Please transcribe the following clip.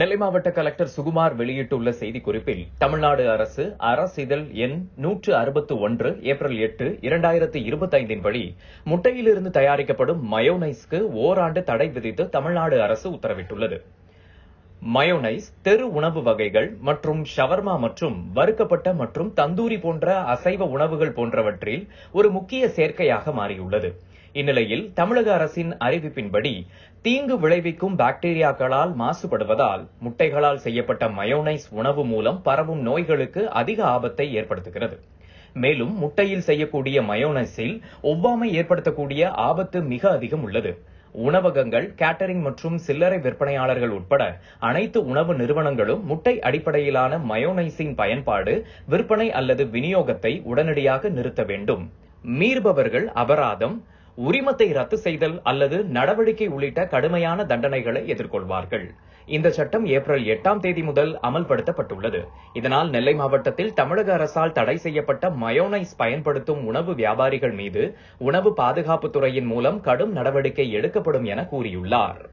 நெல்லை மாவட்ட கலெக்டர் சுகுமார் வெளியிட்டுள்ள செய்திக்குறிப்பில் தமிழ்நாடு அரசு அரசிதழ் எண் நூற்று அறுபத்து ஒன்று ஏப்ரல் எட்டு இரண்டாயிரத்து இருபத்தைந்தின் படி முட்டையிலிருந்து தயாரிக்கப்படும் மயோனைஸ்க்கு ஓராண்டு தடை விதித்து தமிழ்நாடு அரசு உத்தரவிட்டுள்ளது. மயோனைஸ் தெரு உணவு வகைகள் மற்றும் ஷவர்மா மற்றும் வறுக்கப்பட்ட மற்றும் தந்தூரி போன்ற அசைவ உணவுகள் போன்றவற்றில் ஒரு முக்கிய சேர்க்கையாக மாறியுள்ளது. இந்நிலையில் தமிழக அரசின் அறிவிப்பின்படி தீங்கு விளைவிக்கும் பாக்டீரியாக்களால் மாசுபடுவதால் முட்டைகளால் செய்யப்பட்ட மயோனைஸ் உணவு மூலம் பரவும் நோய்களுக்கு அதிக ஆபத்தை ஏற்படுத்துகிறது. மேலும் முட்டையில் செய்யக்கூடிய மயோனைஸில் ஒவ்வாமை ஏற்படுத்தக்கூடிய ஆபத்து மிக அதிகம் உள்ளது. உணவகங்கள் கேட்டரிங் மற்றும் சில்லறை விற்பனையாளர்கள் உட்பட அனைத்து உணவு நிறுவனங்களும் முட்டை அடிப்படையிலான மயோனைஸின் பயன்பாடு விற்பனை அல்லது விநியோகத்தை உடனடியாக நிறுத்த வேண்டும். மீறுபவர்கள் அபராதம் உரிமத்தை ரத்து செய்தல் அல்லது நடவடிக்கை உள்ளிட்ட கடுமையான தண்டனைகளை எதிர்கொள்வார்கள். இந்த சட்டம் ஏப்ரல் எட்டாம் தேதி முதல் அமல்படுத்தப்பட்டுள்ளது. இதனால் நெல்லை மாவட்டத்தில் தமிழக அரசால் தடை செய்யப்பட்ட மயோனைஸ் பயன்படுத்தும் உணவு வியாபாரிகள் மீது உணவு பாதுகாப்புத் துறையின் மூலம் கடும் நடவடிக்கை எடுக்கப்படும் என கூறியுள்ளார்.